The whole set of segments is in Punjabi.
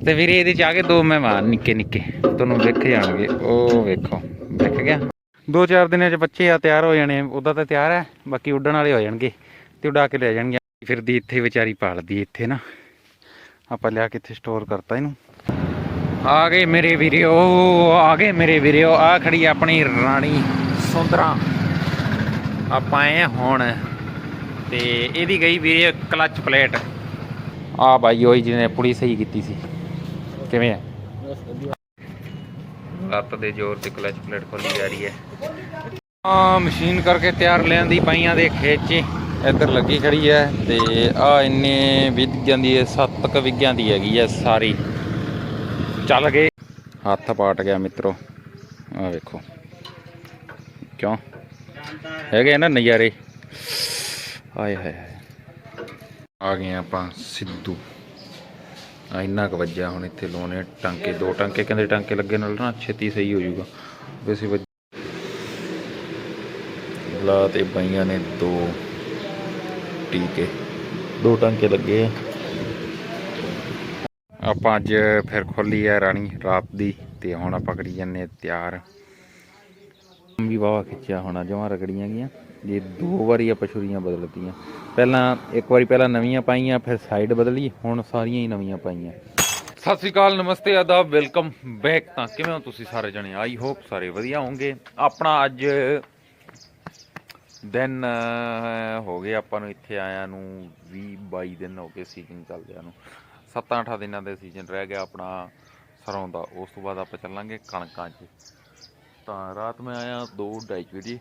ਤੇ ਵੀਰੇ ਇਹਦੇ ਚ ਆ ਕੇ ਦੋ ਮਹਿਮਾਨ ਨਿੱਕੇ ਨਿੱਕੇ, ਤੁਹਾਨੂੰ ਵੇਖ ਜਾਣਗੇ। ਉਹ ਵੇਖੋ ਦੇਖ ਗਿਆ। ਦੋ ਚਾਰ ਦਿਨਾਂ ਚ ਬੱਚੇ ਆ, ਤਿਆਰ ਹੋ ਜਾਣੇ ਉਦਾਂ ਤਾਂ ਤਿਆਰ ਹੈ, ਬਾਕੀ ਉੱਡਣ ਵਾਲੇ ਹੋ ਜਾਣਗੇ ਤੇ ਉਡਾ ਕੇ ਲੈ ਜਾਣਗੇ। ਫਿਰਦੀ ਇੱਥੇ, ਵਿਚਾਰੀ ਪਾਲਦੀ ਇੱਥੇ ਨਾ। ਆਪਾਂ ਲਿਆ ਕੇ ਇੱਥੇ ਸਟੋਰ ਕਰਤਾ ਇਹਨੂੰ। ਆ ਗਏ ਮੇਰੇ ਵੀਰਿਓ, ਆ ਗਏ ਮੇਰੇ ਵੀਰਿਓ, ਆ ਖੜੀ ਆਪਣੀ ਰਾਣੀ ਸੁੰਦਰਾ। ਆਪਾਂ ਆਏ ਹੁਣ, ਤੇ ਇਹਦੀ ਗਈ ਵੀਰੇ ਕਲਚ ਪਲੇਟ ਆ ਬਾਈ, ਉਹੀ ਜਿਹਨੇ ਪੁਲੀ ਸਹੀ ਕੀਤੀ ਸੀ। ਕਿਵੇਂ ਹੈ ਲੱਤ ਦੇ ਜ਼ੋਰ ਤੇ ਕਲਚ ਪਲੇਟ ਖੋਲੀ ਜਾ ਰਹੀ ਹੈ। ਆ ਮਸ਼ੀਨ ਕਰਕੇ ਤਿਆਰ ਲਿਆਂਦੀ ਪਾਈਆਂ ਦੇ ਖੇਤ 'ਚ ਇੱਧਰ ਲੱਗੀ ਖੜੀ ਹੈ ਤੇ ਆ ਇੰਨੇ ਵਿਧ ਜਾਂਦੀ ਹੈ ਸੱਤ ਕ ਵਿਗਿਆਂ ਦੀ ਹੈਗੀ ਹੈ ਸਾਰੀ। ਚੱਲ ਗਏ। ਹੱਥ ਪਾਟ ਗਿਆ ਮਿੱਤਰੋ। ਆ ਵੇਖੋ। ਕਿਉਂ? ਹੈਗੇ ਨਾ ਨਜ਼ਾਰੇ? ਆਏ ਹਾਏ। ਆ ਗਏ ਆਪਾਂ ਸਿੱਧੂ। ਇੰਨਾ ਕੁ ਵੱਜਿਆ ਹੁਣ ਇੱਥੇ ਲੋਨੇ ਟਾਂਕੇ, ਦੋ ਟਾਂਕੇ ਕਹਿੰਦੇ ਟਾਂਕੇ ਲੱਗੇ ਨਾਲ ਨਾ, ਛੇਤੀ ਸਹੀ ਹੋ ਜਾਊਗਾ। ਵੈਸੇ ਲਾ ਤੇ ਪਈਆਂ ਨੇ, ਦੋ ਟੀਕੇ, ਦੋ ਟਾਂਕੇ ਲੱਗੇ ਆ। ਆਪਾਂ ਅੱਜ ਫਿਰ ਖੋਲੀ ਹੈ ਰਾਣੀ ਰਾਤ ਦੀ ਤੇ ਹੁਣ ਆਪਾਂ ਕਰੀ ਜਾਂਦੇ ਤਿਆਰ। ਵੀ ਵਾਵਾ ਖਿੱਚਿਆ ਹੋਣਾ, ਜਮਾਂ ਰਗੜੀਆਂ ਗਈਆਂ। ਜੇ, ਦੋ ਵਾਰੀ ਆਪਾਂ ਛੁਰੀਆਂ ਬਦਲਤੀਆਂ। ਪਹਿਲਾਂ ਇੱਕ ਵਾਰੀ ਪਹਿਲਾਂ ਨਵੀਆਂ ਪਾਈਆਂ, ਫਿਰ ਸਾਈਡ ਬਦਲੀ, ਹੁਣ ਸਾਰੀਆਂ ਹੀ ਨਵੀਆਂ ਪਾਈਆਂ। ਸਤਿ ਸ੍ਰੀ ਅਕਾਲ, ਨਮਸਤੇ, ਆਦਾਬ, ਵੈਲਕਮ ਬੈਕ। ਤਾਂ ਕਿਵੇਂ ਹੋ ਤੁਸੀਂ ਸਾਰੇ ਜਣੇ? ਆਈ ਹੋਪ ਸਾਰੇ ਵਧੀਆ ਹੋਵੋਗੇ। ਆਪਣਾ ਅੱਜ ਦਿਨ ਹੋ ਗਏ ਆਪਾਂ ਨੂੰ ਇੱਥੇ ਆਇਆਂ ਨੂੰ 20 22 ਦਿਨ ਹੋ ਗਏ ਸੀਜ਼ਨ ਚੱਲਦਿਆਂ ਨੂੰ। 7-8 ਦਿਨਾਂ ਦੇ ਸੀਜ਼ਨ ਰਹਿ ਗਿਆ ਆਪਣਾ ਸਰੋਂ ਦਾ। ਉਸ ਤੋਂ ਬਾਅਦ ਆਪਾਂ ਚੱਲਾਂਗੇ ਕਣਕਾਂ 'ਚ। ਤਾਂ ਰਾਤ ਮੈਂ ਆਇਆ 2:30 ਵਜੇ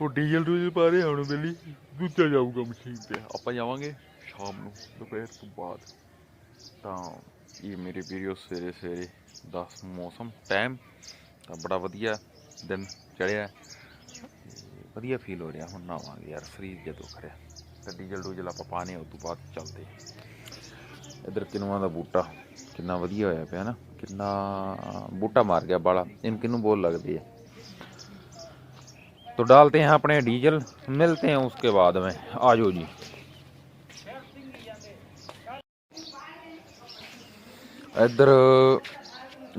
ਉਹ ਡੀਜ਼ਲ ਡੂਜ਼ਲ ਪਾ ਰਹੇ ਹੁਣ ਬੇਲੀ, ਦੂਜਾ ਜਾਊਗਾ ਮਸ਼ੀਨ ਤੇ। ਆਪਾਂ ਜਾਵਾਂਗੇ ਸ਼ਾਮ ਨੂੰ, ਦੁਪਹਿਰ ਤੋਂ ਬਾਅਦ। ਤਾਂ ਇਹ ਮੇਰੇ ਵੀਡੀਓ ਸਵੇਰੇ ਸਵੇਰੇ ਦਸ ਮੌਸਮ ਟਾਈਮ ਤਾਂ ਬੜਾ ਵਧੀਆ, ਦਿਨ ਚੜਿਆ। ਵਧੀਆ ਫੀਲ ਹੋ ਰਿਹਾ, ਹੁਣ ਨਾਵਾਂਗੇ ਯਾਰ ਫ੍ਰੀਜ਼ ਜਦੋਂ ਕਰਿਆ ਤਾਂ ਡੀਜ਼ਲ ਡੂਜ਼ਲ ਆਪਾਂ ਪਾਣੇ ਉਹ ਤੋਂ ਬਾਅਦ ਚੱਲਦੇ ਇਧਰ ਕਿਨੂਆਂ ਦਾ ਬੂਟਾ, ਕਿੰਨਾ ਵਧੀਆ ਹੋਇਆ ਪਿਆ ਨਾ। ਕਿੰਨਾ ਬੂਟਾ ਮਾਰ ਗਿਆ ਬਾਲਾ, ਇਹਨੂੰ ਕਿਨੂੰ ਬੋਲ ਲੱਗਦੀ ਹੈ तो डालते हैं अपने डीजल मिलते हैं उसके बाद में आ जाओ जी ਇੱਧਰ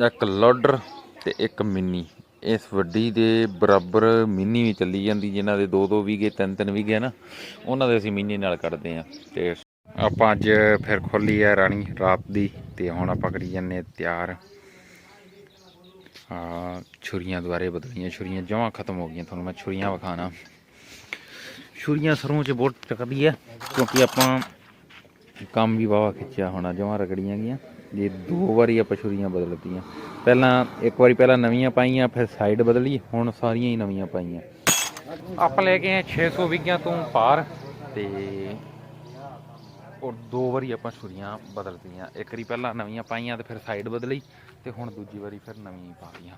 ਇੱਕ ਲੋਡਰ ਤੇ ਇੱਕ ਮਿੰਨੀ ਇਸ ਵੱਡੀ ਦੇ ਬਰਾਬਰ ਮਿੰਨੀ ਵੀ ਚੱਲੀ ਜਾਂਦੀ ਜਿਨ੍ਹਾਂ ਦੇ 2-2 ਵੀਗੇ 3-3 ਵੀਗੇ ਨਾ ਉਹਨਾਂ ਦੇ ਅਸੀਂ ਮਿੰਨੀ ਨਾਲ ਕੱਢਦੇ ਆ ਤੇ ਆਪਾਂ ਅੱਜ ਫਿਰ ਖੋਲੀ ਹੈ ਰਾਣੀ ਰਾਤ ਦੀ ਤੇ ਹੁਣ ਆਪਾਂ ਕਰੀ ਜਾਂਦੇ ਹਾਂ ਤਿਆਰ ਆ, ਛੁਰੀਆਂ ਦੁਆਰੇ ਬਦਲੀਆਂ, ਛੁਰੀਆਂ ਜਮਾਂ ਖਤਮ ਹੋ ਗਈਆਂ, ਤੁਹਾਨੂੰ ਮੈਂ ਛੁਰੀਆਂ ਵਿਖਾਣਾ। ਛੁਰੀਆਂ ਸਰੋਂ 'ਚ ਬਹੁਤ ਚੱਕਦੀ ਹੈ ਕਿਉਂਕਿ ਆਪਾਂ ਕੰਮ ਵੀ ਵਾਵਾ ਖਿੱਚਿਆ ਹੋਣਾ, ਜਮਾਂ ਰਗੜੀਆਂ ਗਈਆਂ, ਜੇ ਦੋ ਵਾਰੀ ਆਪਾਂ ਛੁਰੀਆਂ ਬਦਲਤੀਆਂ। ਪਹਿਲਾਂ ਇੱਕ ਵਾਰੀ ਪਹਿਲਾਂ ਨਵੀਆਂ ਪਾਈਆਂ, ਫਿਰ ਸਾਈਡ ਬਦਲੀ, ਹੁਣ ਸਾਰੀਆਂ ਹੀ ਨਵੀਆਂ ਪਾਈਆਂ। ਆਪਾਂ ਲੈ ਕੇ ਆਏ 600 ਵਿਗਿਆਂ ਤੋਂ ਪਾਰ, ਤੇ ਔਰ ਦੋ ਵਾਰੀ ਆਪਾਂ ਛੁਰੀਆਂ ਬਦਲਤੀਆਂ। ਇੱਕ ਵਾਰੀ ਪਹਿਲਾਂ ਨਵੀਆਂ ਪਾਈਆਂ, ਤੇ ਫਿਰ ਸਾਈਡ ਬਦਲੀ ਤੇ ਹੁਣ ਦੂਜੀ ਵਾਰੀ ਫਿਰ ਨਵੀਂ ਪਾ ਲਈਆਂ।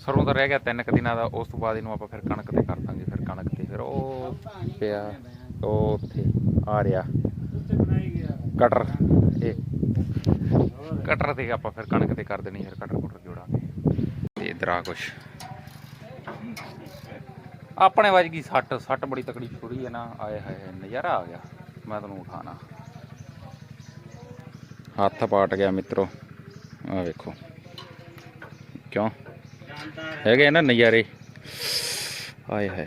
ਸਰੋਂ ਦਾ ਰਹਿ ਗਿਆ ਤਿੰਨ ਕੁ ਦਿਨਾਂ ਦਾ, ਉਸ ਤੋਂ ਬਾਅਦ ਇਹਨੂੰ ਆਪਾਂ ਫਿਰ ਕਣਕ ਤੇ ਕਰ ਦਾਂਗੇ, ਫਿਰ ਕਣਕ ਤੇ ਫਿਰ ਉਹ ਪਿਆ, ਉਹ ਉੱਥੇ ਆ ਰਿਹਾ। ਕਟਰ ਇਹ ਕਟਰ ਤੇ ਆਪਾਂ ਫਿਰ ਕਣਕ ਤੇ ਕਰ ਦੇਣੀ, ਫਿਰ ਕਟਰ ਕੁਟਰ ਜੋੜਾਂਗੇ ਤੇ ਇਧਰ ਆ ਕੁਛ। ਆਪਣੇ ਵੱਜ ਗਈ ਸੱਟ ਸੱਟ ਬੜੀ ਤਕੜੀ ਛੁਰੀ ਹੈ ਨਾ, ਆਏ ਹਾਏ ਨਜ਼ਾਰਾ ਆ ਗਿਆ। ਮੈਂ ਤੁਹਾਨੂੰ ਉਠਾਣਾ ਹੱਥ ਪਾਟ ਗਿਆ ਮਿੱਤਰੋ। ਆ ਵੇਖੋ। ਕਿਉਂ? ਹੈਗੇ ਆ ਨਾ ਨਜ਼ਾਰੇ। ਆਏ ਹਾਏ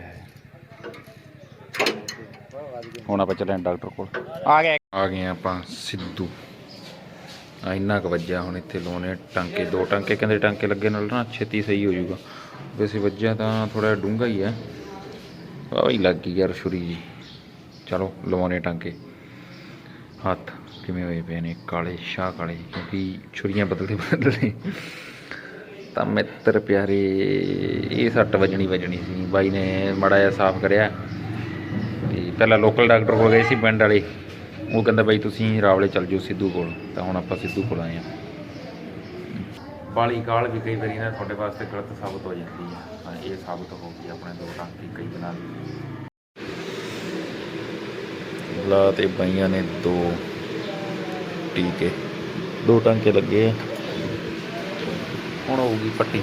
ਹੁਣ ਆਪਾਂ ਚੱਲੇ ਆਂ ਡਾਕਟਰ ਕੋਲ। ਆ ਗਏ। ਆ ਗਏ ਆਪਾਂ ਸਿੱਧੂ। ਆ ਇੰਨਾ ਕੁ ਵੱਜਿਆ ਹੁਣ ਇੱਥੇ ਲੋਨੇ ਟਾਂਕੇ। ਦੋ ਟਾਂਕੇ ਕਹਿੰਦੇ ਟਾਂਕੇ ਲੱਗੇ ਨਾਲ ਨਾ, ਛੇਤੀ ਸਹੀ ਹੋ ਜਾਊਗਾ। ਵੈਸੇ ਵੱਜਿਆ ਤਾਂ ਥੋੜਾ ਡੂੰਘਾ ਹੀ ਹੈ। ਆ ਹੀ ਲੱਗ ਗਈ ਯਾਰ ਛੁਰੀ ਜੀ। ਚਲੋ ਲਵਾਉਣੇ ਟਾਂਕੇ। ਹੱਥ। ਕਿਵੇਂ ਹੋਏ ਪਏ ਨੇ ਕਾਲੇ ਸ਼ਾਹ ਕਾਲੇ ਕਿਉਂਕਿ ਛੁਰੀਆਂ ਬਦਲਦੇ ਬਦਲਦੇ। ਤਾਂ ਮਿੱਤਰ ਪਿਆਰੇ ਇਹ ਸੱਟ ਵੱਜਣੀ ਵੱਜਣੀ ਸੀ। ਬਾਈ ਨੇ ਮੜਾ ਜਿਹਾ ਸਾਫ਼ ਕਰਿਆ। ਤੇ ਪਹਿਲਾਂ ਲੋਕਲ ਡਾਕਟਰ ਕੋਲ ਗਏ ਸੀ ਪਿੰਡ ਵਾਲੇ। ਉਹ ਕਹਿੰਦਾ ਬਾਈ ਤੁਸੀਂ ਰਾਵਲੇ ਚੱਲ ਜਾਓ ਸਿੱਧੂ ਕੋਲ। ਤਾਂ ਹੁਣ ਆਪਾਂ ਸਿੱਧੂ ਕੋਲ ਆਏ ਆ ਬਾਲੀ ਗਾਲ ਵੀ ਕਈ ਵਾਰੀ ਨਾ ਤੁਹਾਡੇ ਵਾਸਤੇ ਗਲਤ ਸਾਬਤ ਹੋ ਜਾਂਦੀ ਹੈ। ਤਾਂ ਇਹ ਸਾਬਤ ਹੋ ਗਈ ਆਪਣੇ ਦੋ ਟਾਂਕੇ ਕਈ ਬਣਾ ਲਾ ਤੇ ਪਈਆਂ ਨੇ ਦੋ। ਟੀਕੇ ਦੋ ਟਾਂਕੇ ਲੱਗੇ ਆ। ਹੁਣ ਹੋਊਗੀ ਪੱਟੀ।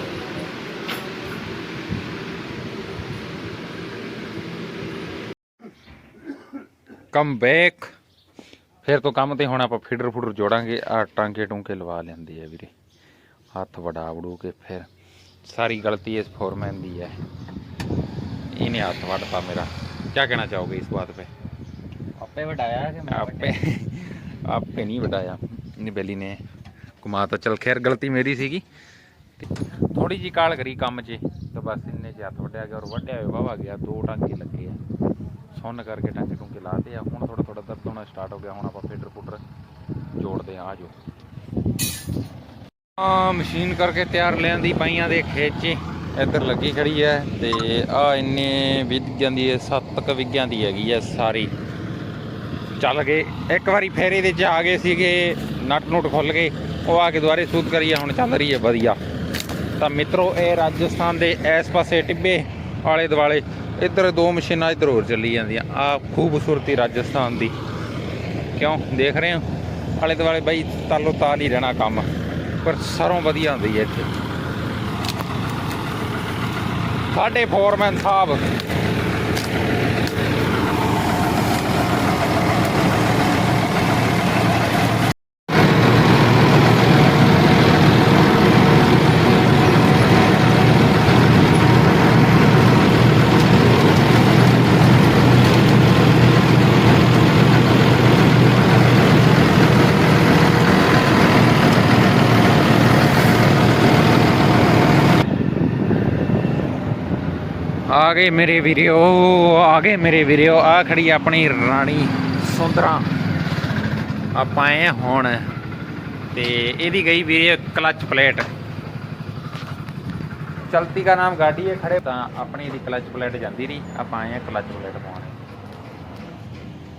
ਕਮ ਬੈਕ ਫਿਰ ਤੋਂ ਕੰਮ ਤੇ ਹੁਣ ਆਪਾਂ ਫੀਡਰ ਫੂਡਰ ਜੋੜਾਂਗੇ। ਆ ਟਾਂਕੇ ਟੂੰਕੇ ਲਵਾ ਲੈਂਦੇ ਆ ਵੀਰੇ। ਹੱਥ ਵੜਾ ਵੜੂ ਕੇ ਫਿਰ। ਸਾਰੀ ਗਲਤੀ ਇਸ ਫੋਰਮੈਨ ਦੀ ਹੈ ਇਹਨੇ ਹੱਥ ਵੜਤਾ ਮੇਰਾ। ਕੀ ਕਹਿਣਾ ਚਾਹੋਗੇ ਇਸ ਬਾਤ पे ਆਪੇ ਵਟਾਇਆ ਕਿ ਮੈਂ ਆਪੇ। ਆਪੇ ਨਹੀਂ ਵਡਾਇਆ ਇਹਨੇ ਬੇਲੀ ਨੇ ਕੁਮਾਤਾ ਚਲ ਖੈਰ ਗਲਤੀ ਮੇਰੀ ਸੀਗੀ। ਥੋੜੀ ਜੀ ਕਾਲ ਕਰੀ ਕੰਮ 'ਚ। ਤਾਂ ਬਸ ਇੰਨੇ 'ਚ ਹੱਥ ਵੱਢਿਆ ਗਿਆ ਔਰ ਵੱਢਿਆ ਹੋਇਆ ਵਾਵਾ ਗਿਆ। ਦੋ ਟਾਂਕੇ ਲੱਗੇ ਆ। ਸੁੰਨ ਕਰਕੇ ਟਾਂਕੇ ਟੁੰਕੇ ਲਾਤੇ ਆ। ਹੁਣ ਥੋੜਾ ਥੋੜਾ ਦਰਦ ਹੋਣਾ ਸਟਾਰਟ ਹੋ ਗਿਆ। ਹੁਣ ਆਪਾਂ ਫੀਡਰ ਫੁੱਟਰ ਜੋੜਦੇ ਆ। ਆਜੋ ਆ ਮਸ਼ੀਨ ਕਰਕੇ ਤਿਆਰ ਲਿਆਂਦੀ ਪਾਈਆਂ ਦੇ ਖੇਚੇ ਇੱਧਰ ਲੱਗੀ ਖੜੀ ਹੈ। ਤੇ ਆ ਇੰਨੇ ਵਿੱਗਿਆਂ ਦੀ ਹੈ ਸੱਤ ਕ ਵਿੱਗਿਆਂ ਦੀ ਹੈਗੀ ਹੈ ਸਾਰੀ। ਚੱਲ ਗਏ। ਇੱਕ ਵਾਰੀ ਫੇਰੇ ਦੇ ਚ ਆ ਗਏ ਸੀਗੇ, ਨਟ ਨੁੱਟ ਖੁੱਲ ਗਏ। ਉਹ ਆ ਕੇ ਦੁਬਾਰੇ ਸੂਤ ਕਰੀਏ, ਹੁਣ ਚੱਲ ਰਹੀ ਹੈ ਵਧੀਆ। ਤਾਂ ਮਿੱਤਰੋ, ਇਹ ਰਾਜਸਥਾਨ ਦੇ ਇਸ ਪਾਸੇ ਟਿੱਬੇ ਆਲੇ ਦੁਆਲੇ, ਇੱਧਰ ਦੋ ਮਸ਼ੀਨਾਂ ਇੱਧਰ ਹੋਰ ਚੱਲੀ ਜਾਂਦੀਆਂ। ਆ ਖੂਬਸੂਰਤੀ ਰਾਜਸਥਾਨ ਦੀ। ਕਿਉਂ? ਦੇਖ ਰਹੇ ਹੋ? ਆਲੇ ਦੁਆਲੇ ਬਈ, ਤਾਲੋ ਤਾਲ ਹੀ ਰਹਿਣਾ ਕੰਮ। ਪਰ ਸਰੋਂ ਵਧੀਆ ਹੁੰਦੀ ਹੈ ਇੱਥੇ। ਸਾਡੇ ਫੋਰਮੈਨ ਸਾਹਿਬ ਆ ਗਏ ਮੇਰੇ ਵੀਰਿਓ ਆ ਗਏ ਮੇਰੇ ਵੀਰਿਓ ਆ ਖੜੀ ਆਪਣੀ ਰਾਣੀ ਸੁੰਦਰਾ। ਆਪਾਂ ਆਏ ਹੁਣ ਤੇ ਇਹਦੀ ਗਈ ਵੀਰੇ ਕਲਚ ਪਲੇਟ। ਚਲਤੀ ਦਾ ਨਾਮ ਗਾਡੀ ਹੈ, ਖੜੇ ਤਾਂ ਆਪਣੀ ਇਹਦੀ ਕਲਚ ਪਲੇਟ ਜਾਂਦੀ ਰਹੀ, ਆਪਾਂ ਆਏ ਹਾਂ ਕਲਚ ਪਲੇਟ ਪਾਉਣ।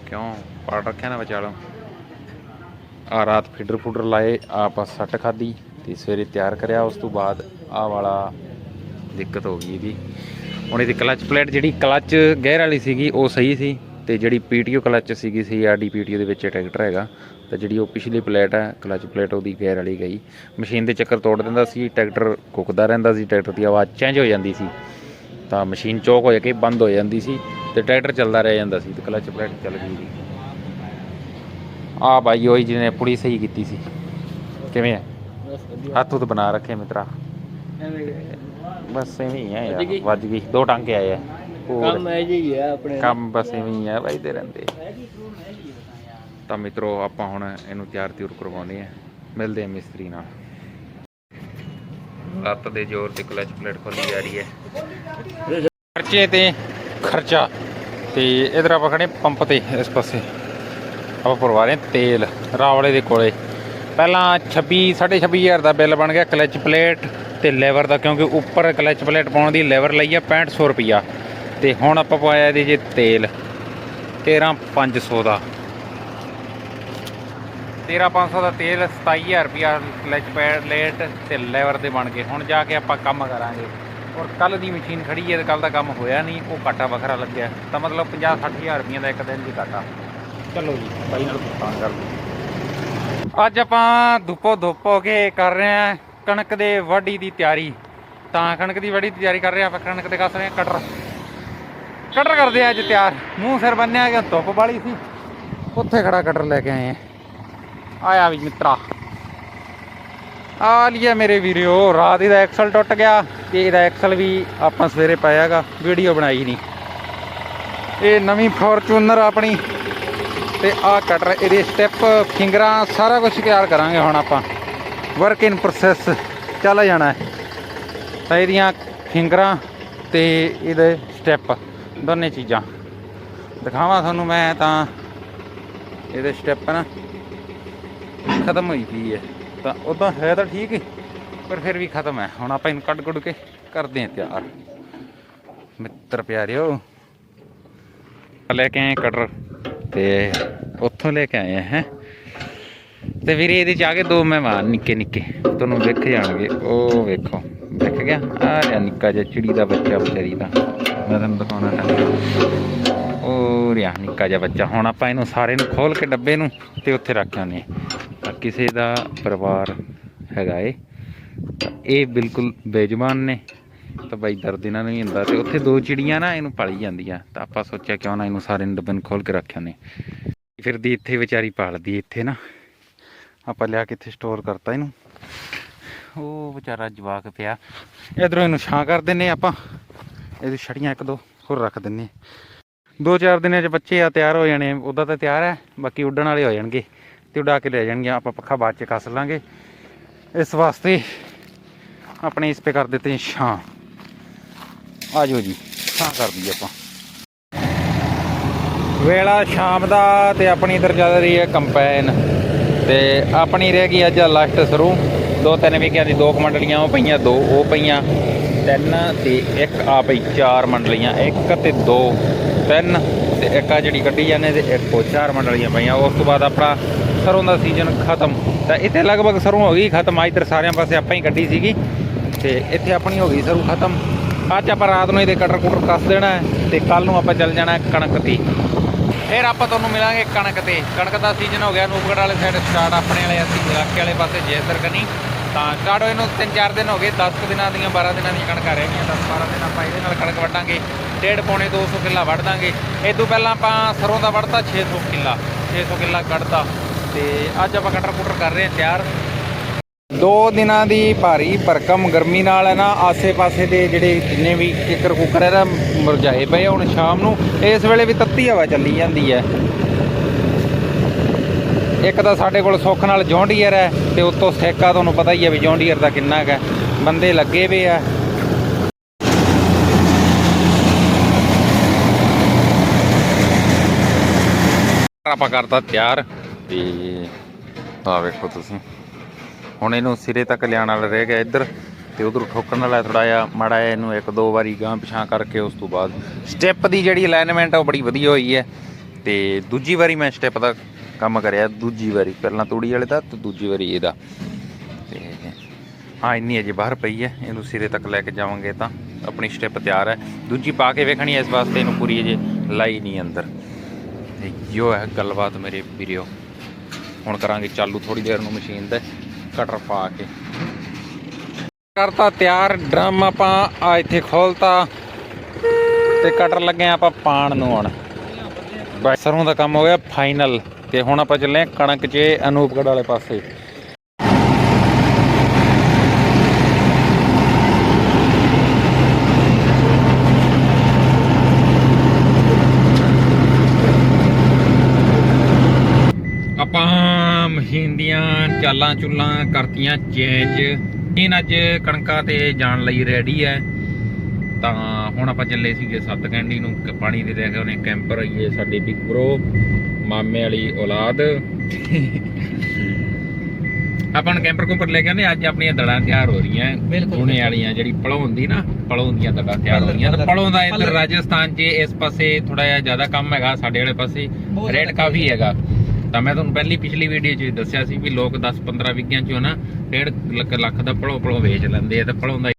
ਕਿਉਂ? ਪਾੜ ਰੱਖਿਆ ਨਾ ਵਿਚਾਲੋ। ਆ ਰਾਤ ਫੀਡਰ ਫੂਡਰ ਲਾਏ, ਆਪਾਂ ਸੱਟ ਖਾਦੀ ਤੇ ਸਵੇਰੇ ਤਿਆਰ ਕਰਿਆ, ਉਸ ਤੋਂ ਬਾਅਦ ਆ ਵਾਲਾ ਦਿੱਕਤ ਹੋ ਗਈ ਇਹਦੀ। ਹੁਣ ਇਹਦੀ ਕਲਚ ਪਲੇਟ ਜਿਹੜੀ ਕਲਚ ਗੇਅਰ ਵਾਲੀ ਸੀਗੀ ਉਹ ਸਹੀ ਸੀ ਤੇ ਜਿਹੜੀ ਪੀਟੀਓ ਕਲਚ ਸੀਗੀ ਸੀਆਰਡੀ ਪੀਟੀਓ ਦੇ ਵਿੱਚ ਟਰੈਕਟਰ ਹੈਗਾ। ਤਾਂ ਜਿਹੜੀ ਉਹ ਪਿਛਲੀ ਪਲੇਟ ਹੈ ਕਲਚ ਪਲੇਟ ਉਹਦੀ ਗੇਅਰ ਵਾਲੀ ਗਈ। ਮਸ਼ੀਨ ਦੇ ਚੱਕਰ ਤੋੜ ਦਿੰਦਾ ਸੀ ਟਰੈਕਟਰ ਕੁੱਕਦਾ ਰਹਿੰਦਾ ਸੀ ਟਰੈਕਟਰ ਦੀ ਆਵਾਜ਼ ਚੇਂਜ ਹੋ ਜਾਂਦੀ ਸੀ। ਤਾਂ ਮਸ਼ੀਨ ਚੌਕ ਹੋ ਕੇ ਬੰਦ ਹੋ ਜਾਂਦੀ ਸੀ ਤੇ ਟਰੈਕਟਰ ਚੱਲਦਾ ਰਹਿ ਜਾਂਦਾ ਸੀ ਤੇ ਕਲਚ ਪਲੇਟ ਚੱਲ ਗਈ ਸੀ। ਆ ਬਾਈ ਉਹੀ ਜਿਹਨੇ ਪੁੜੀ ਸਹੀ ਕੀਤੀ ਸੀ। ਕਿਵੇਂ ਹੈ ਹੱਥ ਹੁੱਥ ਬਣਾ ਰੱਖੇ ਮਿੱਤਰਾ। ਬਸ ਐਵੇਂ ਹੀ ਹੈ ਵੱਜ ਯਾਰ ਗਈ? ਵੱਜ ਗਈ। ਦੋ ਟਾਂਕੇ ਆਏ ਆ। ਹੋਰ? ਕੰਮ ਐ ਜੀ ਹੈ ਆਪਣੇ। ਕੰਮ ਬਸ ਐਵੇਂ ਹੀ ਆ ਵੱਜਦੇ ਰਹਿੰਦੇ। ਤਾਂ ਮਿੱਤਰੋ ਆਪਾਂ ਹੁਣ ਇਹਨੂੰ ਤਿਆਰ ਤਿਉਰ ਕਰਵਾਉਣੇ ਆ। ਮਿਲਦੇ ਆ ਮਿਸਤਰੀ ਨਾਲ। ਲੱਤ ਦੇ ਜ਼ੋਰ ਤੇ ਕਲਚ ਪਲੇਟ ਖੋਲੀ ਜਾ ਰਹੀ ਹੈ। ਖਰਚੇ ਤੇ ਖਰਚਾ। ਤੇ ਇਧਰ ਆਪਾਂ ਖੜੇ ਪੰਪ ਤੇ ਇਸ ਪਾਸੇ। ਆਪਾਂ ਭਰਵਾ ਰਹੇ ਹਾਂ ਤੇਲ ਰਾਵਲੇ ਦੇ ਕੋਲੇ। ਪਹਿਲਾਂ 26 26000 ਦਾ ਬਿੱਲ ਬਣ ਗਿਆ ਕਲਚ ਪਲੇਟ। ਤੇ ਲੈਵਰ ਦਾ, ਕਿਉਂਕਿ ਉੱਪਰ ਕਲਚ ਪਲੇਟ ਪਾਉਣ ਦੀ ਲੈਵਰ ਲਈ ਆ 6500 ਰੁਪਿਆ ਤੇ ਹੁਣ ਆਪਾਂ ਪਾਇਆ ਇਹਦੇ ਜੇ ਤੇਲ 13500 ਦਾ। 13500 ਦਾ ਤੇਲ 27000 ਰੁਪਿਆ ਕਲਚ ਪਲੇਟ ਤੇ ਲੈਵਰ ਦੇ ਬਣ ਗਏ। ਹੁਣ ਜਾ ਕੇ ਆਪਾਂ ਕੰਮ ਕਰਾਂਗੇ। ਔਰ ਕੱਲ ਦੀ ਮਸ਼ੀਨ ਖੜੀ ਹੈ ਤੇ ਕੱਲ ਦਾ ਕੰਮ ਹੋਇਆ ਨਹੀਂ, ਉਹ ਘਾਟਾ ਵੱਖਰਾ ਲੱਗਿਆ। ਤਾਂ ਮਤਲਬ 50 60000 ਰੁਪਈਆ ਦਾ ਇੱਕ ਦਿਨ ਦੀ ਘਾਟਾ ਚਲੋ ਜੀ, ਬਾਈ ਨਾਲ ਭੁਗਤਾਨ ਕਰ ਲਓ। ਅੱਜ ਆਪਾਂ ਧੁੱਪੋ ਧੁੱਪ ਹੋ ਕੇ ਕਰ ਰਹੇ ਹਾਂ। ਕਣਕ ਦੇ ਵਾਢੀ ਦੀ ਤਿਆਰੀ। ਤਾਂ ਕਣਕ ਦੀ ਵਾਢੀ ਦੀ ਤਿਆਰੀ ਕਰ ਰਹੇ ਹਾਂ ਆਪਾਂ, ਕਣਕ ਦੇ ਕੱਸ ਰਹੇ ਕਟਰ। ਕਟਰ ਕਰਦੇ ਆ ਅੱਜ ਤਿਆਰ। ਮੂੰਹ ਸਿਰ ਬੰਨਿਆ ਕਿ ਧੁੱਪ ਵਾਲੀ ਸੀ। ਉੱਥੇ ਖੜਾ ਕਟਰ ਲੈ ਕੇ ਆਏ ਆ ਆਇਆ ਵੀ ਮਿੱਤਰਾ। ਆ ਲਿਆ ਮੇਰੇ ਵੀਰਿਓ, ਰਾਤ ਇਹਦਾ ਐਕਸਲ ਟੁੱਟ ਗਿਆ। ਤੇ ਇਹਦਾ ਐਕਸਲ ਵੀ ਆਪਾਂ ਸਵੇਰੇ ਪਾਇਆਗਾ ਵੀਡੀਓ ਬਣਾਈ ਨਹੀਂ। ਇਹ ਨਵੀਂ ਫੋਰਚੂਨਰ ਆਪਣੀ। ਤੇ ਆ ਕਟਰ, ਇਹਦੇ ਸਟੈਪ ਫਿੰਗਰਾਂ ਸਾਰਾ ਕੁਝ ਤਿਆਰ ਕਰਾਂਗੇ ਹੁਣ ਆਪਾਂ। ਵਰਕ ਇਨ ਪ੍ਰੋਸੈਸ ਚੱਲ ਜਾਣਾ ਹੈ। ਤਾਂ ਇਹਦੀਆਂ ਫਿੰਗਰਾਂ ਤੇ ਇਹਦੇ ਸਟੈਪ ਦੋਨੇ ਚੀਜ਼ਾਂ। ਦਿਖਾਵਾਂ ਤੁਹਾਨੂੰ ਮੈਂ ਤਾਂ ਇਹਦੇ ਸਟੈਪ ਨਾ। ਖਤਮ ਹੋਈ ਪਈ ਹੈ। ਤਾਂ ਉਦਾਂ ਹੈ ਤਾਂ ਠੀਕ ਹੀ, ਪਰ ਫਿਰ ਵੀ ਖਤਮ ਹੈ। ਹੁਣ ਆਪਾਂ ਇਹਨੂੰ ਕੱਢ ਕੁੱਢ ਕੇ ਕਰਦੇ ਹਾਂ ਤਿਆਰ। ਮਿੱਤਰ ਪਿਆਰਿਓ, ਲੈ ਕੇ ਆਏ ਕਟਰ ਤੇ ਉੱਥੋਂ ਲੈ ਕੇ ਆਏ ਹੈ। ਤੇ ਵੀਰੇ ਇਹਦੇ ਚ ਆ ਕੇ ਦੋ ਮਹਿਮਾਨ ਨਿੱਕੇ ਨਿੱਕੇ, ਤੁਹਾਨੂੰ ਵੇਖ ਜਾਣਗੇ। ਉਹ ਵੇਖੋ ਦੇਖ ਗਿਆ? ਆ ਰਿਹਾ ਨਿੱਕਾ ਜਿਹਾ ਚਿੜੀ ਦਾ ਬੱਚਾ, ਵਿਚਾਰੀ ਦਾ। ਮੈਂ ਤੁਹਾਨੂੰ ਦਿਖਾਉਣਾ ਚਾਹੁੰਦਾ ਉਹ ਰਿਹਾ ਨਿੱਕਾ ਜਿਹਾ ਬੱਚਾ। ਹੁਣ ਆਪਾਂ ਇਹਨੂੰ ਸਾਰੇ ਨੂੰ ਖੋਲ ਕੇ ਡੱਬੇ ਨੂੰ ਤੇ ਉੱਥੇ ਰੱਖ ਆਨੇ ਤਾਂ ਕਿਸੇ ਦਾ ਪਰਿਵਾਰ ਹੈਗਾ ਏ ਤਾਂ ਇਹ ਬਿਲਕੁਲ ਬੇਜਮਾਨ ਨੇ। ਤਾਂ ਬਾਈ ਦਰਦ ਇਹਨਾਂ ਨੂੰ ਹੀ ਹੁੰਦਾ ਤੇ ਉੱਥੇ ਦੋ ਚਿੜੀਆਂ ਨਾ ਇਹਨੂੰ ਪਾਲੀ ਜਾਂਦੀਆਂ। ਤਾਂ ਆਪਾਂ ਸੋਚਿਆ ਕਿਉਂ ਨਾ ਇਹਨੂੰ ਸਾਰੇ ਨੂੰ ਡੱਬੇ ਨੂੰ ਖੋਲ ਕੇ ਰੱਖਿਆ ਨੇ ਫਿਰਦੀ ਇੱਥੇ ਵਿਚਾਰੀ ਪਾਲਦੀ ਇੱਥੇ ਨਾ। ਆਪਾਂ ਲਿਆ ਕੇ ਇੱਥੇ ਸਟੋਰ ਕਰਤਾ ਇਹਨੂੰ। ਉਹ ਵਿਚਾਰਾ ਜਵਾਕ ਪਿਆ। ਇਧਰੋਂ ਇਹਨੂੰ ਛਾਂ ਕਰ ਦਿੰਨੇ ਆਪਾਂ। ਇਹਦੀ ਛੜੀਆਂ ਇੱਕ ਦੋ ਹੋਰ ਰੱਖ ਦਿੰਨੇ। ਦੋ ਚਾਰ ਦਿਨਾਂ 'ਚ ਬੱਚੇ ਆ ਤਿਆਰ ਹੋ ਜਾਣੇ। ਉਹਦਾ ਤਾਂ ਤਿਆਰ ਹੈ ਬਾਕੀ ਉੱਡਣ ਵਾਲੇ ਹੋ ਜਾਣਗੇ। ਤੇ ਉਡਾ ਕੇ ਲੈ ਜਾਣਗੇ ਆਪਾਂ ਪੱਖਾ ਬਾਅਦ 'ਚ ਕੱਸ ਲਾਂਗੇ। ਇਸ ਵਾਸਤੇ ਆਪਣੇ ਇਸ 'ਤੇ ਕਰ ਦਿੱਤੇ ਛਾਂ। ਆ ਜਾਓ ਜੀ ਛਾਂ ਕਰ ਦਈਏ ਆਪਾਂ। ਵੇਲਾ ਸ਼ਾਮ ਦਾ ਤੇ ਆਪਣੀ ਇਧਰ ਚੱਲ ਰਹੀ ਹੈ ਕੰਪੈਨ। ਤੇ ਆਪਣੀ ਰਹਿ ਗਈ ਅੱਜ ਲਾਸਟ ਸ਼ੁਰੂ। ਦੋ ਤਿੰਨ ਵਿਕਿਆਂ ਦੀ ਦੋ ਕੁ ਮੰਡਲੀਆਂ ਉਹ ਪਈਆਂ, ਦੋ ਉਹ ਪਈਆਂ। ਤਿੰਨ ਤੇ ਇੱਕ ਆ ਪਈ, ਚਾਰ ਮੰਡਲੀਆਂ, ਇੱਕ ਤੇ ਦੋ, ਤਿੰਨ ਤੇ ਇੱਕ ਆ ਜਿਹੜੀ ਕੱਢੀ ਜਾਂਦੇ ਤੇ ਇੱਕ ਉਹ ਚਾਰ ਮੰਡਲੀਆਂ ਪਈਆਂ। ਉਸ ਤੋਂ ਬਾਅਦ ਆਪਣਾ ਸਰੋਂ ਦਾ ਸੀਜ਼ਨ ਖਤਮ। ਤਾਂ ਇੱਥੇ ਲਗਭਗ ਸਰੋਂ ਹੋ ਗਈ ਖਤਮ। ਆ ਇੱਧਰ ਸਾਰਿਆਂ ਪਾਸੇ ਆਪਾਂ ਹੀ ਕੱਢੀ ਸੀਗੀ। ਤੇ ਇੱਥੇ ਆਪਣੀ ਹੋ ਗਈ ਸਰੋਂ ਖਤਮ। ਅੱਜ ਆਪਾਂ ਰਾਤ ਨੂੰ ਇਹਦੇ ਕਟਰ ਕੁਟਰ ਕੱਸ ਦੇਣਾ ਹੈ ਤੇ ਕੱਲ ਨੂੰ ਆਪਾਂ ਚੱਲ ਜਾਣਾ ਕਣਕ ਤੇ ਫਿਰ ਆਪਾਂ ਤੁਹਾਨੂੰ ਮਿਲਾਂਗੇ ਕਣਕ ਤੇ। ਕਣਕ ਦਾ ਸੀਜ਼ਨ ਹੋ ਗਿਆ ਨੂਪਗੜ ਵਾਲੇ ਸਾਈਡ ਸਟਾਰਟ ਆਪਣੇ ਵਾਲੇ, ਅਸੀਂ ਇਲਾਕੇ ਵਾਲੇ ਪਾਸੇ ਜੇਸਰ ਕਨੀ ਤਾਂ ਸਟਾਰਟ ਇਹਨੂੰ ਨੂੰ 3-4 ਦਿਨ ਹੋ ਗਏ 10 ਕੁ ਦਿਨਾਂ ਦੀਆਂ 12 ਦਿਨਾਂ ਦੀਆਂ ਕਣਕਾਂ ਰਹਿ ਗਈਆਂ 10-12 ਦਿਨ ਆਪਾਂ ਇਹਦੇ ਨਾਲ ਕਣਕ ਵੱਢਾਂਗੇ। ਡੇਢ ਪੌਣੇ 200 ਕਿੱਲਾ ਵੱਢ ਦਾਂਗੇ ਇਹ ਤੋਂ ਪਹਿਲਾਂ ਆਪਾਂ ਸਰੋਂ ਦਾ ਵੱਢਤਾ 600 ਕਿੱਲਾ 600 ਕਿੱਲਾ ਕੱਢਤਾ। ਤੇ ਅੱਜ ਆਪਾਂ ਕਟਰ ਕੁਟਰ ਕਰ ਰਹੇ ਹਾਂ ਤਿਆਰ। ਦੋ ਦਿਨਾਂ ਦੀ ਭਾਰੀ ਭਰਕਮ ਗਰਮੀ ਨਾਲ ਹੈ ਨਾ, ਆਸੇ-ਪਾਸੇ ਦੇ ਜਿਹੜੇ ਜਿੰਨੇ ਵੀ ਕਿੱਕਰ ਕੁੱਕਰ ਹੈ ਮੁਰਝਾਏ ਪਏ ਹੁਣ ਸ਼ਾਮ ਨੂੰ। ਇਸ ਵੇਲੇ ਵੀ ਤੱਤੀ ਹਵਾ ਚੱਲੀ ਜਾਂਦੀ ਹੈ। ਇੱਕ ਤਾਂ ਸਾਡੇ ਕੋਲ ਸੁੱਖ ਨਾਲ ਜੌਂਡੀਅਰ ਹੈ ਤੇ ਉੱਤੋਂ ਸੇਕਾ ਤੁਹਾਨੂੰ ਪਤਾ ਹੀ ਹੈ ਵੀ ਜੌਂਡੀਅਰ ਦਾ ਕਿੰਨਾ ਹੈਗਾ ਬੰਦੇ ਲੱਗੇ ਵੇ ਆ। ਆਪਾਂ ਕਰਤਾ ਤਿਆਰ। ਤੇ ਆ ਵੇਖੋ ਤੁਸੀਂ। ਹੁਣ ਇਹਨੂੰ ਸਿਰੇ ਤੱਕ ਲਿਆਉਣ ਵਾਲਾ ਰਹਿ ਗਿਆ ਇੱਧਰ ਤੇ ਉਧਰ ਠੋਕਣ ਵਾਲਾ ਥੋੜਾ ਜਿਹਾ ਮਾੜਾ ਜਿਹਾ ਇਹਨੂੰ ਇੱਕ ਦੋ ਵਾਰੀ ਗਾਂ ਪਿਛਾਂ ਕਰਕੇ ਉਸ ਤੋਂ ਬਾਅਦ ਸਟੈਪ ਦੀ ਜਿਹੜੀ ਅਲਾਈਨਮੈਂਟ ਆ ਉਹ ਬੜੀ ਵਧੀਆ ਹੋਈ ਹੈ ਤੇ ਦੂਜੀ ਵਾਰੀ ਮੈਂ ਸਟੈਪ ਦਾ ਕੰਮ ਕਰਿਆ ਦੂਜੀ ਵਾਰੀ। ਪਹਿਲਾਂ ਤੂੜੀ ਵਾਲੇ ਦਾ ਤੇ ਦੂਜੀ ਵਾਰੀ ਇਹਦਾ। ਤੇ ਹਾਂ, ਇੰਨੀ ਅਜੇ ਬਾਹਰ ਪਈ ਹੈ, ਇਹਨੂੰ ਸਿਰੇ ਤੱਕ ਲੈ ਕੇ ਜਾਵਾਂਗੇ ਤਾਂ ਆਪਣੀ ਸਟੈਪ ਤਿਆਰ ਹੈ। ਦੂਜੀ ਪਾ ਕੇ ਵੇਖਣੀ ਹੈ, ਇਸ ਵਾਸਤੇ ਇਹਨੂੰ ਪੂਰੀ ਅਜੇ ਲਾਈ ਨਹੀਂ ਅੰਦਰ। ਤੇ ਜੋ ਹੈ ਗੱਲਬਾਤ ਮੇਰੇ ਵੀਰਿਓ। ਹੁਣ ਕਰਾਂਗੇ ਚਾਲੂ ਥੋੜੀ ਦੇਰ ਨੂੰ ਮਸ਼ੀਨ ਦਾ ਕਟਰ ਪਾ ਕੇ। ਕਰਤਾ ਤਿਆਰ, ਡਰਮ ਆਪਾਂ ਆ ਇੱਥੇ ਖੋਲਤਾ ਤੇ ਕਟਰ ਲੱਗੇ ਆਪਾਂ ਪਾਣ ਨੂੰ ਹੁਣ। ਬਸ ਸਰੋਂ ਦਾ ਕੰਮ ਹੋ ਗਿਆ ਫਾਈਨਲ ਤੇ ਹੁਣ ਆਪਾਂ ਚੱਲੇ ਆਂ ਕਣਕ 'ਚ ਅਨੂਪਗੜ ਵਾਲੇ ਪਾਸੇ ਆਪਾਂ ਮਸ਼ੀਨ ਦੀਆਂ ਚਾਲਾਂ ਚੁੱਲਾਂ ਕਰਤੀਆਂ ਚੇਂਜ। ਇਹ ਅੱਜ ਕਣਕਾਂ ਤੇ ਜਾਣ ਲਈ ਰੈਡੀ ਹੈ। ਤਾਂ ਹੁਣ ਆਪਾਂ ਚੱਲੇ ਸੀਗੇ ਸੱਤ ਕੈਂਡੀ ਨੂੰ ਪਾਣੀ ਦੇ ਲੈ ਕੇ ਉਹਨੇ ਕੈਂਪਰ ਆਈਏ ਸਾਡੇ ਬਿਗ ਬ੍ਰੋ ਮਾਮੇ ਵਾਲੀ ਔਲਾਦ। ਆਪਾਂ ਨੂੰ ਕੈਂਪਰ ਕੁੰਪਰ ਲੈ ਕੇ ਆਨੇ ਅੱਜ ਆਪਣੀਆਂ ਦੜਾਂ ਤਿਆਰ ਹੋ ਰਹੀਆਂ। ਹੁਣੇ ਵਾਲੀਆਂ ਜਿਹੜੀ ਪਲੋਂ ਹੁੰਦੀ ਨਾ ਪਲੋਂ ਦੀਆਂ ਦੜਾਂ ਤਿਆਰ ਹੋ ਰਹੀਆਂ ਤੇ ਪਲੋਂ ਦਾ ਇੱਧਰ। ਰਾਜਸਥਾਨ 'ਚ ਇਸ ਪਾਸੇ ਥੋੜਾ ਜਿਹਾ ਜ਼ਿਆਦਾ ਕੰਮ ਹੈਗਾ ਸਾਡੇ ਵਾਲੇ ਪਾਸੇ। ਰੇਟ ਕਾਫੀ ਹੈਗਾ। ਤਾਂ ਮੈਂ ਤੁਹਾਨੂੰ ਪਹਿਲੀ ਪਿਛਲੀ ਵੀਡੀਓ 'ਚ ਦੱਸਿਆ ਸੀ ਵੀ ਲੋਕ 10 15 ਵਿਕਿਆਂ 'ਚੋਂ ਨਾ ਡੇਢ ਲੱਖ ਲੱਖ ਦਾ ਪਲੋਂ ਪਲੋਂ ਵੇਚ ਲੈਂਦੇ ਆ ਤਾਂ ਪਲੋਂ ਦਾ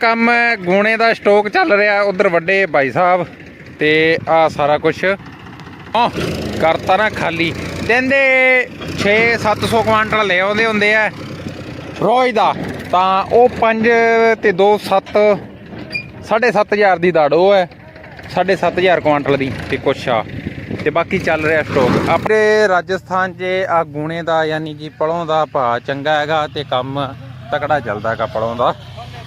ਕੰਮ ਹੈ, ਦਾ ਸਟਾਕ ਚੱਲ ਰਿਹਾ ਉਧਰ ਵੱਡੇ ਭਾਈ ਸਾਹਿਬ ਤੇ ਆ ਸਾਰਾ ਕੁਝ ਆ ਕਰਤਾ ਨਾ ਖਾਲੀ। ਦਿਨ ਦੇ 6-700 ਕੁਆਂਟਲ ਲੈ ਆਉਂਦੇ ਹੁੰਦੇ ਆ ਰੋਜ਼ ਦਾ। ਤਾਂ ਉਹ 5 ਤੇ 2 7 7.5000 ਦੀ ਦਾੜੋ ਹੈ। 7.5000 ਕੁਆਂਟਲ ਦੀ ਤੇ ਕੁਛ ਆ। ਤੇ ਬਾਕੀ ਚੱਲ ਰਿਹਾ ਸਟਾਕ ਆਪਣੇ ਰਾਜਸਥਾਨ 'ਚ ਆ ਗੁਣੇ ਦਾ, ਯਾਨੀ ਕਿ ਪਲੋਂ ਦਾ ਭਾਅ ਚੰਗਾ ਹੈਗਾ ਤੇ ਕੰਮ ਤਕੜਾ ਚੱਲਦਾ ਹੈਗਾ ਪਲੋਂ ਦਾ।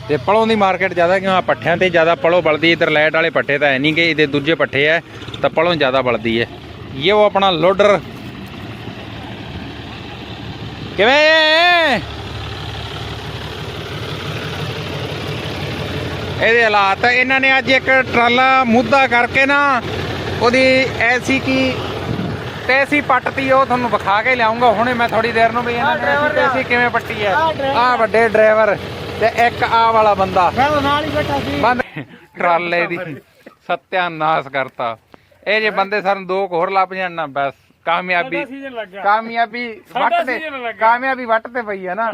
ਤੇ ਪਲੋਂ ਦੀ ਮਾਰਕੀਟ ਜ਼ਿਆਦਾ ਕਿਉਂ ਆ? ਪੱਠਿਆਂ ਤੇ ਜ਼ਿਆਦਾ ਪਲੋਂ ਬਲਦੀ, ਇਧਰ ਲਾਈਟ ਵਾਲੇ ਪੱਠੇ ਤਾਂ ਹੈ ਨਹੀਂ ਕਿ ਇਹਦੇ ਦੂਜੇ ਪੱਠੇ ਹੈ ਤਾਂ ਪਲੋਂ ਜ਼ਿਆਦਾ ਬਲਦੀ ਹੈ ਇਹ ਉਹ ਆਪਣਾ ਲੋਡਰ। ਕਿਵੇਂ? ਇਹਦੇ ਹਾਲਾਤ ਇਹਨਾਂ ਨੇ ਅੱਜ ਇੱਕ ਟਰਾਲਾ ਮੁੱਦਾ ਕਰਕੇ ਨਾ ਉਹਦੀ ਐਸੀ ਕੀ ਤੈਸੀ ਪੱਟਤੀ ਉਹ ਤੁਹਾਨੂੰ ਵਿਖਾ ਕੇ ਲਿਆਉਂਗਾ। ਹੁਣੇ ਮੈਂ ਥੋੜੀ ਦੇਰ ਨੂੰ ਵੀ ਇਹਨਾਂ ਨੇ ਤੈਸੀ ਕਿਵੇਂ ਪੱਟੀ ਹੈ ਆ। ਵੱਡੇ ਡਰਾਈਵਰ ਤੇ ਇੱਕ ਆ ਵਾਲਾ ਬੰਦਾ। ਮੈਂ ਤਾਂ ਨਾਲ ਹੀ ਬੈਠਾ ਸੀ। ਬੰਦ ਟਰਾਲੇ ਦੀ ਸਤਿਆਨਾਸ਼ ਕਰਤਾ। ਇਹ ਜੇ ਬੰਦੇ ਸਾਨੂੰ ਦੋ ਹੋਰ ਲੱਭ ਜਾਣ ਨਾ ਬਸ। ਕਾਮਯਾਬੀ ਕਾਮਯਾਬੀ ਵੱਟ ਤੇ। ਕਾਮਯਾਬੀ ਵੱਟ ਤੇ ਪਈ ਹੈ ਨਾ।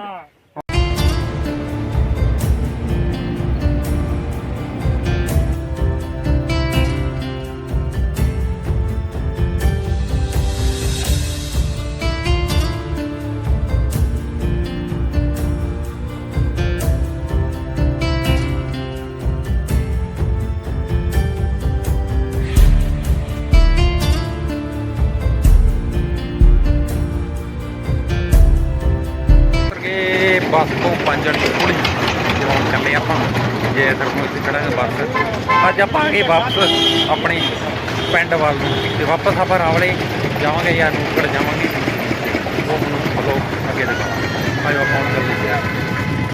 5 ਵਾਲੀ ਥੋੜੀ ਜਵਾਬ ਕਰ ਆਪਾਂ ਜੇ ਅਸਰ ਨੂੰ ਇੱਥੇ ਖੜਾਂਗੇ ਵਾਪਸ ਅੱਜ ਆਪਾਂ ਆ ਗਏ ਵਾਪਸ ਆਪਣੀ ਪਿੰਡ ਵੱਲ ਨੂੰ। ਤੇ ਵਾਪਸ ਆਪਾਂ ਰਾਵਲੇ ਜਾਵਾਂਗੇ ਜਾਂ ਨੂਕੜ ਜਾਵਾਂਗੇ। ਉਹ ਨੂੰ ਅੱਗੇ ਦਿਖਾਵਾਂਗੇ। ਆਇਓ ਆਪਾਂ ਹੁਣ ਚੱਲਦੇ ਹਾਂ